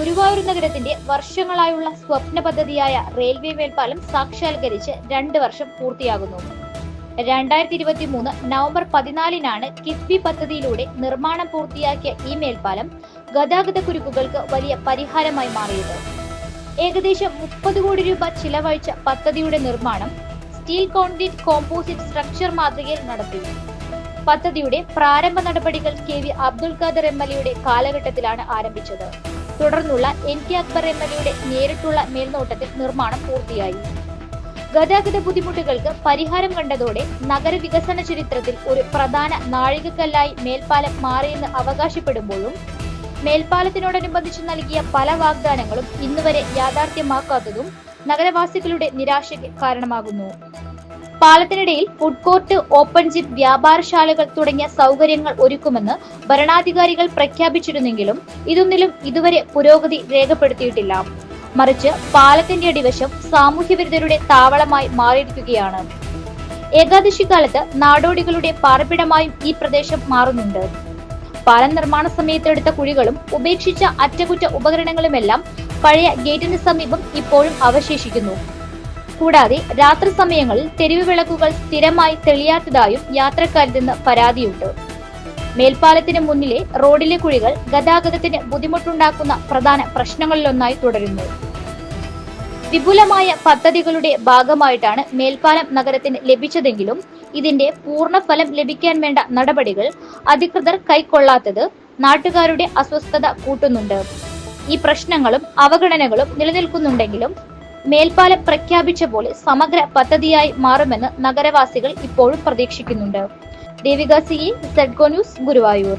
ഗുരുവായൂർ നഗരത്തിന്റെ വർഷങ്ങളായുള്ള സ്വപ്ന പദ്ധതിയായ റെയിൽവേ മേൽപ്പാലം സാക്ഷാത്കരിച്ച് രണ്ട് വർഷം പൂർത്തിയാകുന്നു. രണ്ടായിരത്തി ഇരുപത്തി മൂന്ന് നവംബർ പതിനാലിനാണ് കിഫ്ബി പദ്ധതിയിലൂടെ നിർമ്മാണം പൂർത്തിയാക്കിയ ഈ മേൽപ്പാലം ഗതാഗത കുരുക്കുകൾക്ക് വലിയ പരിഹാരമായി മാറിയത്. ഏകദേശം മുപ്പത് കോടി രൂപ ചിലവഴിച്ച പദ്ധതിയുടെ നിർമ്മാണം സ്റ്റീൽ കോൺക്രീറ്റ് കോമ്പോസിറ്റ് സ്ട്രക്ചർ മാതൃകയിൽ നടത്തി. പദ്ധതിയുടെ പ്രാരംഭ നടപടികൾ K V Abdul Khader M L എയുടെ കാലഘട്ടത്തിലാണ് ആരംഭിച്ചത്. തുടർന്നുള്ള N K Akbar M L എയുടെ നേരിട്ടുള്ള മേൽനോട്ടത്തിൽ നിർമ്മാണം പൂർത്തിയായി. ഗതാഗത ബുദ്ധിമുട്ടുകൾക്ക് പരിഹാരം കണ്ടതോടെ നഗരവികസന ചരിത്രത്തിൽ ഒരു പ്രധാന നാഴികക്കല്ലായി മേൽപ്പാലം മാറിയെന്ന് അവകാശപ്പെടുമ്പോഴും മേൽപ്പാലത്തിനോടനുബന്ധിച്ച് നൽകിയ പല വാഗ്ദാനങ്ങളും ഇന്നുവരെ യാഥാർത്ഥ്യമാക്കാത്തതും നഗരവാസികളുടെ നിരാശയ്ക്ക് കാരണമാകുന്നു. പാലത്തിനിടയിൽ ഫുഡ് കോർട്ട് ഓപ്പൺ ജിപ്പ് വ്യാപാരശാലകൾ തുടങ്ങിയ സൗകര്യങ്ങൾ ഒരുക്കുമെന്ന് ഭരണാധികാരികൾ പ്രഖ്യാപിച്ചിരുന്നെങ്കിലും ഇതൊന്നിലും ഇതുവരെ പുരോഗതി രേഖപ്പെടുത്തിയിട്ടില്ല. മറിച്ച് പാലത്തിന്റെ അടിവശം സാമൂഹ്യവിരുദ്ധരുടെ താവളമായി മാറിയിരിക്കുകയാണ്. ഏകാദശി കാലത്ത് നാടോടികളുടെ പാർപ്പിടമായും ഈ പ്രദേശം മാറുന്നുണ്ട്. പാലം നിർമ്മാണ സമയത്തെടുത്ത കുഴികളും ഉപേക്ഷിച്ച അറ്റകുറ്റ ഉപകരണങ്ങളുമെല്ലാം പഴയ ഗേറ്റിന് സമീപം ഇപ്പോഴും അവശേഷിക്കുന്നു. കൂടാതെ രാത്രി സമയങ്ങളിൽ തെരുവ് വിളക്കുകൾ സ്ഥിരമായി തെളിയാത്തതായും യാത്രക്കാരിൽ നിന്ന് പരാതിയുണ്ട്. മേൽപ്പാലത്തിന് മുന്നിലെ റോഡിലെ കുഴികൾ ഗതാഗതത്തിന് ബുദ്ധിമുട്ടുണ്ടാക്കുന്ന പ്രധാന പ്രശ്നങ്ങളിലൊന്നായി തുടരുന്നു. വിപുലമായ പദ്ധതികളുടെ ഭാഗമായിട്ടാണ് മേൽപ്പാലം നഗരത്തിന് ലഭിച്ചതെങ്കിലും ഇതിന്റെ പൂർണഫലം ലഭിക്കാൻ വേണ്ട നടപടികൾ അധികൃതർ കൈക്കൊള്ളാത്തത് നാട്ടുകാരുടെ അസ്വസ്ഥത കൂട്ടുന്നുണ്ട്. ഈ പ്രശ്നങ്ങളും അവഗണനകളും നിലനിൽക്കുന്നുണ്ടെങ്കിലും മേൽപ്പാലം പ്രഖ്യാപിച്ച പോലെ സമഗ്ര പദ്ധതിയായി മാറുമെന്ന് നഗരവാസികൾ ഇപ്പോഴും പ്രതീക്ഷിക്കുന്നുണ്ട്. ദേവിക സി സെഡ്കോ ന്യൂസ് ഗുരുവായൂർ.